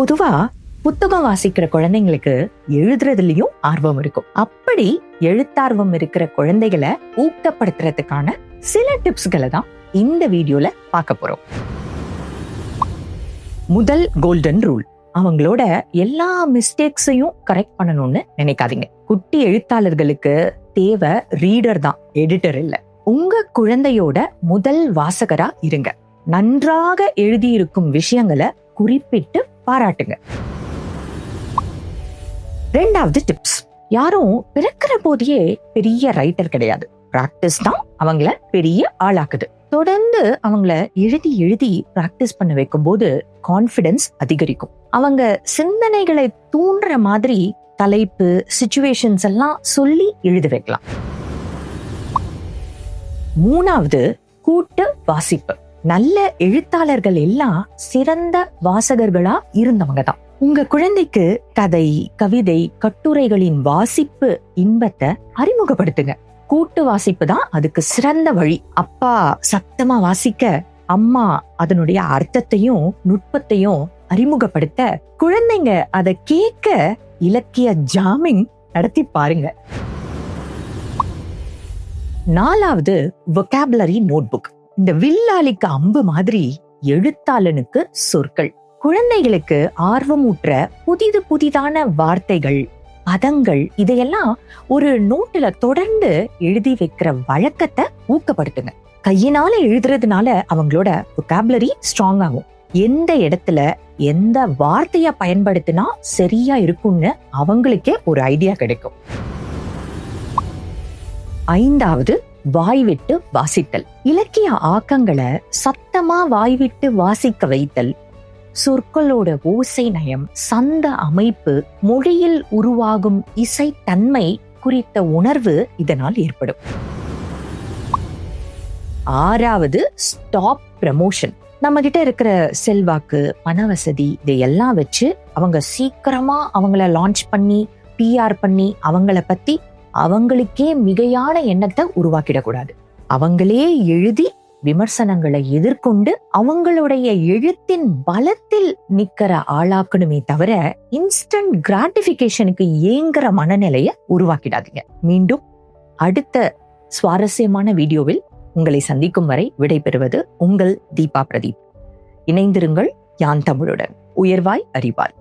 பொதுவா புத்தகம் வாசிக்கிற குழந்தைங்களுக்கு எழுதுறதுலயும் ஆர்வம் இருக்கும். அப்படி எழுத்தார்வம் இருக்கிற குழந்தைகளை ஊக்கப்படுத்துறதுக்கான சில டிப்ஸ்களை தான் இந்த வீடியோல பார்க்க போறோம். முதல் கோல்டன் ரூல் அவங்களோட எல்லா மிஸ்டேக்ஸையும் கரெக்ட் பண்ணணும்னு நினைக்காதீங்க. குட்டி எழுத்தாளர்களுக்கு தேவை ரீடர் தான் எடிட்டர் இல்ல. உங்க குழந்தையோட முதல் வாசகரா இருங்க. நன்றாக எழுதியிருக்கும் விஷயங்களை குறிப்பிட்டு பாராட்டுங்க. ரெண்டாவது டிப்ஸ் யாரும் பிறக்கிற போதே பெரிய ரைட்டர் கிடையாது. பிராக்டிஸ் தான் அவங்கள பெரிய ஆளாக்குது. தொடர்ந்து அவங்கள எழுதி எழுதி பிராக்டிஸ் பண்ண வைக்கும் போது கான்பிடன்ஸ் அதிகரிக்கும். அவங்க சிந்தனைகளை தூண்டுற மாதிரி தலைப்பு சுச்சுவேஷன்ஸ் எல்லாம் சொல்லி எழுதி வைக்கலாம். மூணாவது கூட்டு வாசிப்பு. நல்ல எழுத்தாளர்கள் எல்லாம் சிறந்த வாசகர்களா இருந்தவங்க தான் உங்க குழந்தைக்கு கதை கவிதை கட்டுரைகளின் வாசிப்பு இன்பத்தை அறிமுகப்படுத்துங்க. கூட்டு வாசிப்பு தான் அதுக்கு சிறந்த வழி. அப்பா சத்தமா வாசிக்க அம்மா அதனுடைய அர்த்தத்தையும் நுட்பத்தையும் அறிமுகப்படுத்த குழந்தைங்க அதை கேட்க இலக்கிய ஜாமிங் நடத்தி பாருங்க. நாலாவது vocabulary நோட்புக் இந்த வில்லாளிக்கு அம்பு மாதிரி எழுத்தாளனுக்கு சொற்கள். குழந்தைகளுக்கு ஆர்வமூற்ற புதிது புதிதான வார்த்தைகள் பதங்கள் இதையெல்லாம் ஒரு நோட்டுல தொடர்ந்து எழுதி வைக்கிற வழக்கத்தை ஊக்கப்படுத்துங்க. கையினால எழுதுறதுனால அவங்களோட vocabulary ஸ்ட்ராங் ஆகும். எந்த இடத்துல எந்த வார்த்தைய பயன்படுத்தினா சரியா இருக்கும்னு அவங்களுக்கே ஒரு ஐடியா கிடைக்கும். ஐந்தாவது வாய்விட்டு வாசித்தல். இலக்கிய ஆக்கங்களை சத்தமா வாய்விட்டு வாசிக்க வைத்தல். சொற்களோட ஓசை நயம் சந்த அமைப்பு மொழியில் உருவாகும் இசைத்தன்மை குறித்த உணர்வு இதனால் ஏற்படும். ஆறாவது ஸ்டாப் ப்ரமோஷன் நம்ம கிட்ட இருக்கிற செல்வாக்கு பணவசதி இதையெல்லாம் வச்சு அவங்க சீக்கிரமா அவங்கள லான்ச் பண்ணி பிஆர் பண்ணி அவங்கள பத்தி அவங்களுக்கே மிகையான எண்ணத்தை உருவாக்கிடக்கூடாது. அவங்களே எழுதி விமர்சனங்களை எதிர்கொண்டு அவங்களுடைய எழுத்தின் பலத்தில் நிக்கிற ஆளாக்கணுமே தவிர இன்ஸ்டன்ட் கிராட்டிபிகேஷனுக்கு ஏங்குற மனநிலையை உருவாக்கிடாதீங்க. மீண்டும் அடுத்த சுவாரஸ்யமான வீடியோவில் உங்களை சந்திக்கும் வரை விடைபெறுவது உங்கள் தீபா பிரதீப். இணைந்திருங்கள் யான் தமிழுடன். உயர்வாய் அறிவாய்.